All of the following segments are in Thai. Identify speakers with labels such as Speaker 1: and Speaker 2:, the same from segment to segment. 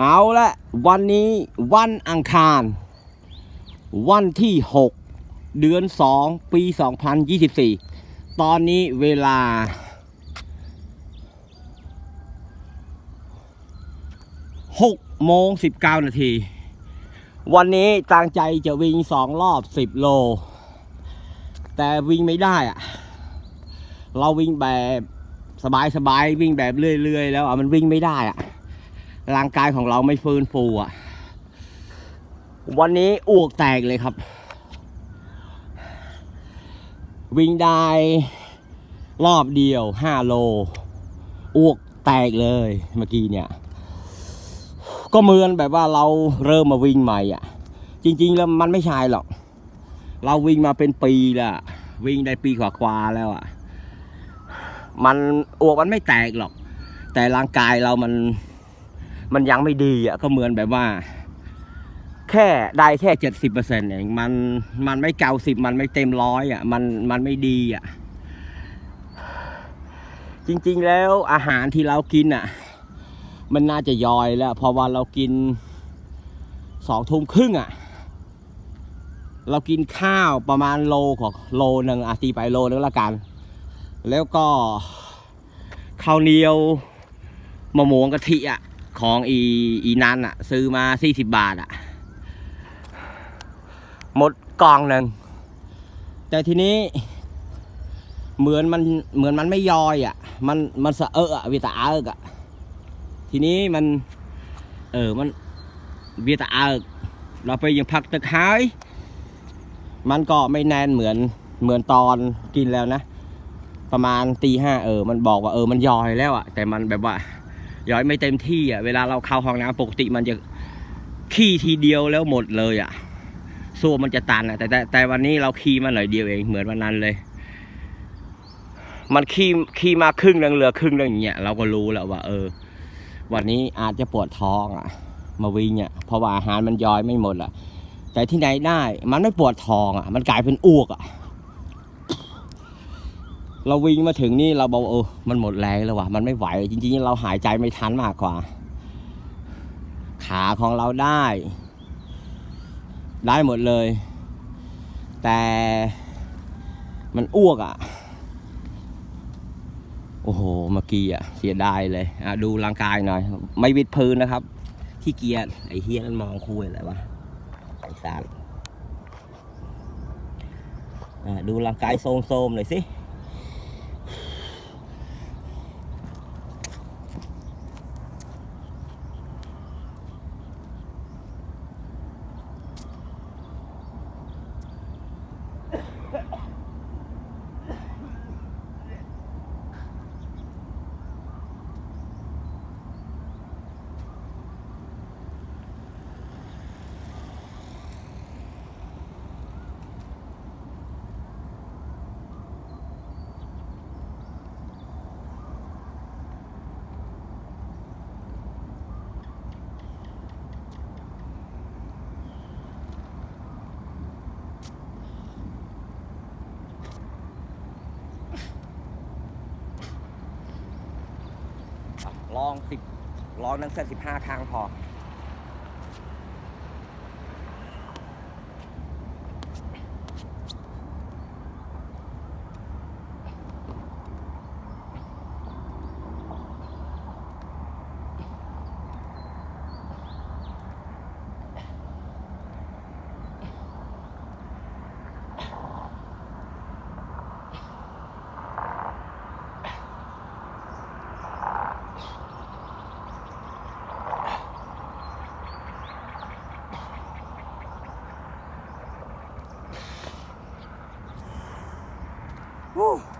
Speaker 1: เอาละวันนี้วันอังคาร วันที่ 6 เดือน 2 ปี 2024 ตอนนี้เวลา 6 โมง 19 นาที วันนี้ตั้งใจจะวิ่งสองรอบ 10 โล แต่วิ่งไม่ได้อะเราวิ่งแบบสบายๆ วิ่งแบบเรื่อย ๆ แล้วอะมันวิ่งไม่ได้อะ ร่างกายของเราไม่ฟื้นฟูอะ วันนี้อ้วกแตกเลยครับ วิ่งได้รอบเดียว5โลอ้วกแตกเลยเมื่อกี้เนี่ย ก็เหมือนแบบว่าเราเริ่มมาวิ่งใหม่อะ จริง ๆ แล้วมันไม่ใช่หรอก เราวิ่งมาเป็นปีละวิ่งได้ปีกว่าๆแล้วอะ มันอ้วกมันไม่แตกหรอก แต่ร่างกายเรามัน มันยังไม่ดีอะก็เหมือนแบบว่า แค่ได้แค่เจ็ดสิบเปอร์เซ็นต์เองมันมันไม่เก้าสิบมันไม่เต็มร้อยอะมันมันไม่ดีอะจริง ๆ แล้วอาหารที่เรากินอะ มันน่าจะย่อยแล้วพราะว่าเรากินสองทุ่มครึ่งอะ เรากินข้าวประมาณโลของโลหนึ่งอะตีไปโลนึงละกัน แล้วก็ข้าวเหนียวมะม่วงกะทิอะ ของอีอีนันอะซื้อมาสี่สิบบาทอะหมดกล่องหนึ่งแต่ทีนี้ เหมือนมันเหมือนมันไม่ย่อยอะมันมันสะเอะอะวิตาเอิกอะทีนี้มัน เออมันวิตาเอิกเราไปยังพักตะไคร้มันก็ไม่แน่นเหมือนเหมือนตอนกินแล้วนะ ประมาณตีห้าเออ มันบอกว่าเออมันยอยแล้วอะแต่มันแบบว่า ย่อยไม่เต็มที่อะเวลาเราเข้าห้องน้ำปกติมันจะขี้ทีเดียวแล้วหมดเลยอะส่วมันจะตันอะแต่แต่แต่วันนี้เราขี้มาหน่อยเดียวเองเหมือนวันนั้นเลย มันขี้ขี้มาครึ่งนึงเหลือครึ่งนึงอย่างเงี้ยเราก็รู้แล้วว่า เออ วันนี้อาจจะปวดท้องอะ มาวิ่งอะเพราะว่าอาหารมันย่อยไม่หมดอะแต่ที่ไหนได้ มันไม่ปวดท้องอะ มันกลายเป็นอ้วกอะ เราวิ่งมาถึงนี่เราบอกว่าเออมันหมดแรงแล้วว่ะมันไม่ไหว จริงๆ เราหายใจไม่ทันมากกว่า ขาของเราได้ ได้หมดเลย แต่มันอ้วกอะ โอ้โห เมื่อกี้อะ เสียดายเลยอะดูร่างกายหน่อย ไม่วิดพื้นนะครับ ที่เกียจไอ้เฮียนั่นมองคุยอะไรวะไอ้สารอะดูร่างกายโทมๆหน่อยสิ ลองสิบลองนั่งเส้นสิบห้าครั้งพอ อ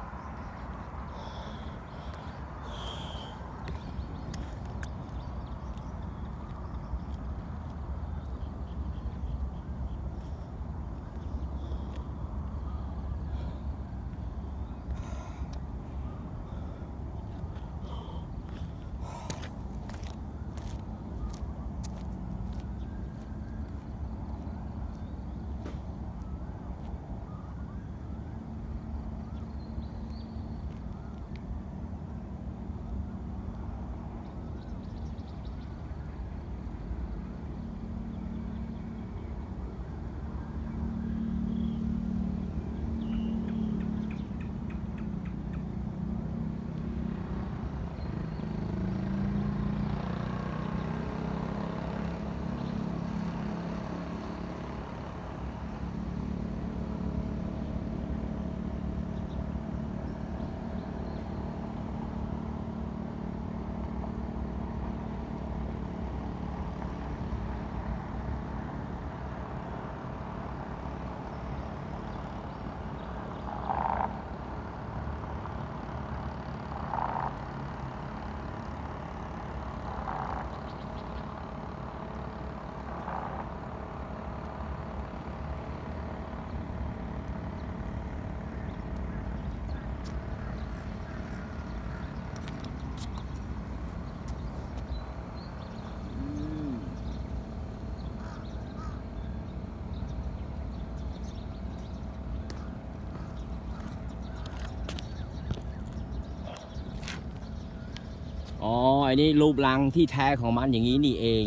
Speaker 1: อ้นี่รูปลังที่แท้ของมันอย่างนี้นี่เอง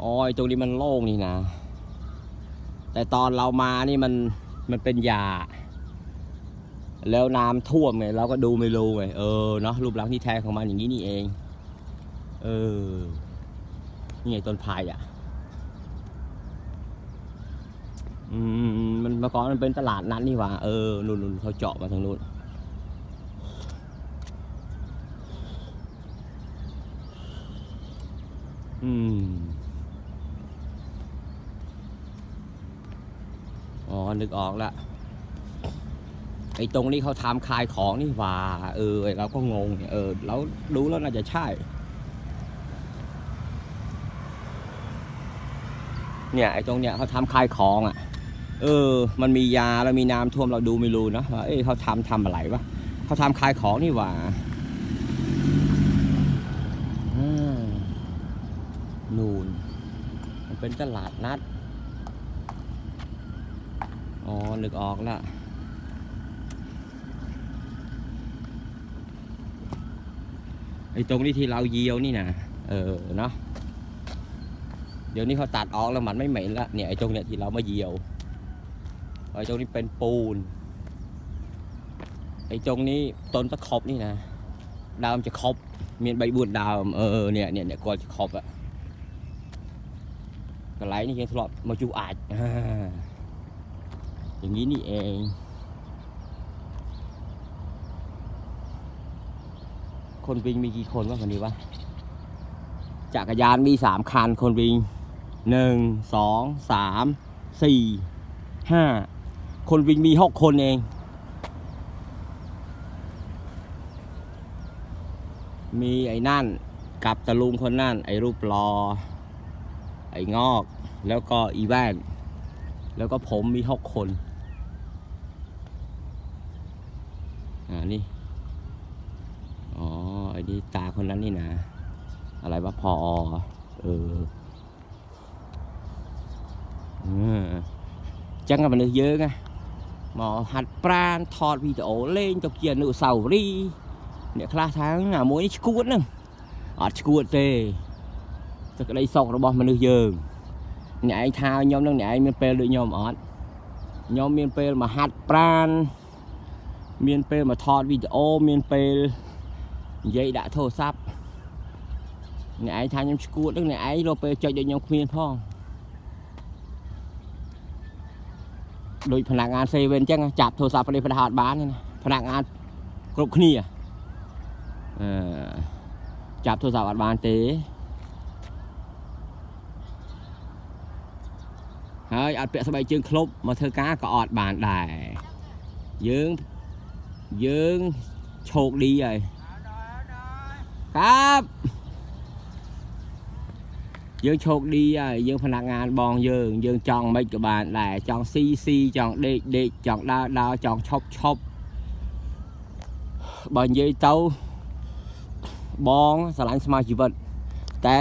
Speaker 1: อ๋อไอ้ตรงนี้มันโล่งนี่นะ แต่ตอนเรามานี่มันมันเป็นหยาแล้วน้ำท่วมไงเราก็ดูไม่รู้ไงเออเนาะรูปลังที่แท้ของมันอย่างนี้นี่เอง เออนี่ไงต้นพายอะ อืมมันเมื่อก่อนมันเป็นตลาดนัดนี่หว่า เออนู่นนู่นเขาเจาะมาทางนู้น อืม อ๋อ นึกออกละไอ้ตรงนี้เขาทำขายของนี่ว่า เออ เราก็งง เออ เราดูแล้วน่าจะใช่ เนี่ย ไอ้ตรงเนี้ยเขาทำขายของอะ เออ มันมียาแล้วมีน้ำท่วมเราดูไม่รู้นะเอ้ยเขาทำทำอะไรวะเขาทำขายของนี่ว่าอ่า นูนมันเป็นตลาดนัด อ๋อนึกออกละไอ้ตรงนี้ที่เราเยียวนี่นะเออเนาะเดี๋ยวนี้เขาตัดออกแล้วมันไม่เหม็นละเนี่ยไอ้ตรงเนี้ยที่เรามาเยียวไอ้ตรงนี้เป็นปูนไอ้ตรงนี้ต้นตะขบนี่นะดาวมันจะครบมีใบบุญดาวเออเนี่ยเนี่ยเนี่ยกว่าจะครบอะ กระไรนี่ยังทะเลาะมาจูอาดอย่างนี้นี่เองคนวิ่งมีกี่คนวะวันนี้วะจักรยานมีสามคันคนวิ่งหนึ่งสองสามสี่ห้าคนวิ่งมีหกคนเองมีไอ้นั่นกับตะลุงคนนั่นไอ้รูปรอ ไอ้งอก แล้วก็อีแวนแล้วก็ผมมีหกคน อ่านี่ อ๋อ ไอ้นี่ตาคนนั้นนี่นะ อะไรวะพอเอออืมចឹងក៏មនុស្សយើងណាមកហាត់ប្រានថតវីដេអូលេងទៅជាអនុស្សាវរីយ៍អ្នកខ្លះថាអាមួយនេះឈួតហ្នឹងអត់ឈួតទេ សេចក្តីសុខរបស់មនុស្សយើងអ្នកឯងថាខ្ញុំនឹងអ្នកឯងមានពេលដូចខ្ញុំអត់ខ្ញុំមានពេលមកហាត់ប្រានមានពេលមកថតវីដេអូមានពេលនិយាយដាក់ទូរស័ព្ទអ្នកឯងថាខ្ញុំឈួតហ្នឹងអ្នកឯងរកពេលចុចដូចខ្ញុំគ្មានផង ដូចพนักงานเซเว่นចឹងចាប់โทรศัพท์ប្រទេសប្រដាអត់បានទេណាพนักงานគ្រប់គ្នាអឺចាប់โทรศัพท์អត់បានទេ ហើយអត់ពាក់ស្បែកជើងឃ្លុបមកធ្វើការក៏អត់បានដែរយើងយើងโชคดีហើយครับ យើងโชคดีហើយយើងพนักงานបងយើងយើងចង់មិនក៏បានដែរចង់ស៊ីស៊ីចង់ដេកដេកចង់ដើរដើរចង់ឈប់ឈប់បើនិយាយទៅបងស្រឡាញ់ស្មៅជីវិតតែ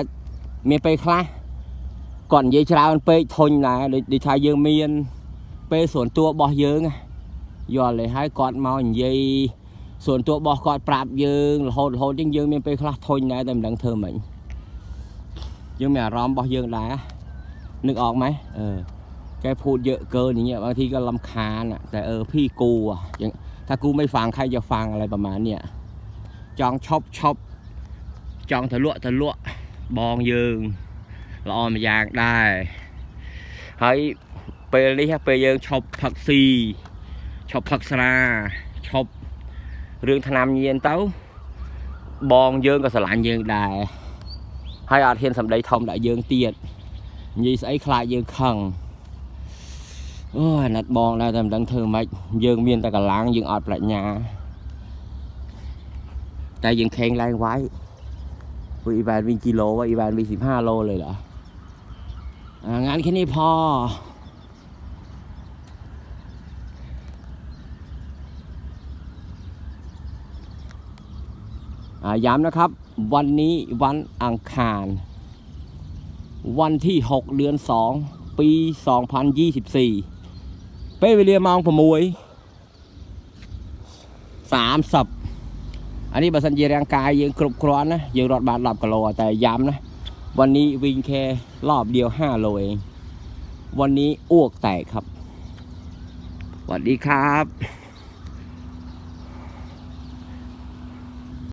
Speaker 1: មានពេលខ្លះ គាត់និយាយច្រើនពេកធុញដែរដូចដូចថាយើងមានពេលส่วนตัวរបស់យើងណាយល់ទេហើយគាត់មកនិយាយส่วนตัวរបស់គាត់ប្រាប់យើងរហូតរហូតជាងយើងមានពេលខ្លះធុញដែរតែមិនដឹងធ្វើម៉េច យើងមានអារម្មណ៍របស់យើងដែរนึกออกไหมเออแกพูดเยอะเกินอย่างเงี้ยบางทีก็ลำคาญอ่ะแต่เออพี่กูอ่ะอย่างถ้ากูไม่ฟังใครจะฟังอะไรประมาณเนี้ยจองชอบชอบจองทะลุทะลุบองยืง ល្អម្យ៉ាងដែរហើយពេលនេះពេលយើងឈប់ផឹកស៊ីឈប់ផឹកស្រាឈប់រឿងថ្នាំញៀនទៅបងយើងក៏ស្រឡាញ់យើងដែរហើយអត់ហ៊ានសម្ដីធំដាក់យើងទៀតនិយាយស្អីខ្លាចយើងខឹងអូអាណិតបងដែរតែមិនដឹងធ្វើម៉េចយើងមានតែកម្លាំងយើងអត់ប្រាជ្ញាតែយើងខេងឡើងវាយពួកអ៊ីវ៉ានវិញគីឡូអ៊ីវ៉ានវិញ15ឡូលើដល់ งานแค่นี้พอ ย้ำนะครับ วันนี้วันอังคาร วันที่ 6 เดือน 2 ปี 2024 เป้เวเลียมองผมมวยสามสับ อันนี้บัสันเยแรงกายยังกรุบกรอนนะยังรอดบาดหลับกะโลแต่ย้ำนะ วันนี้วิ่งแค่รอบเดียว5โลเอง วันนี้อ้วกแตกครับสวัสดีครับ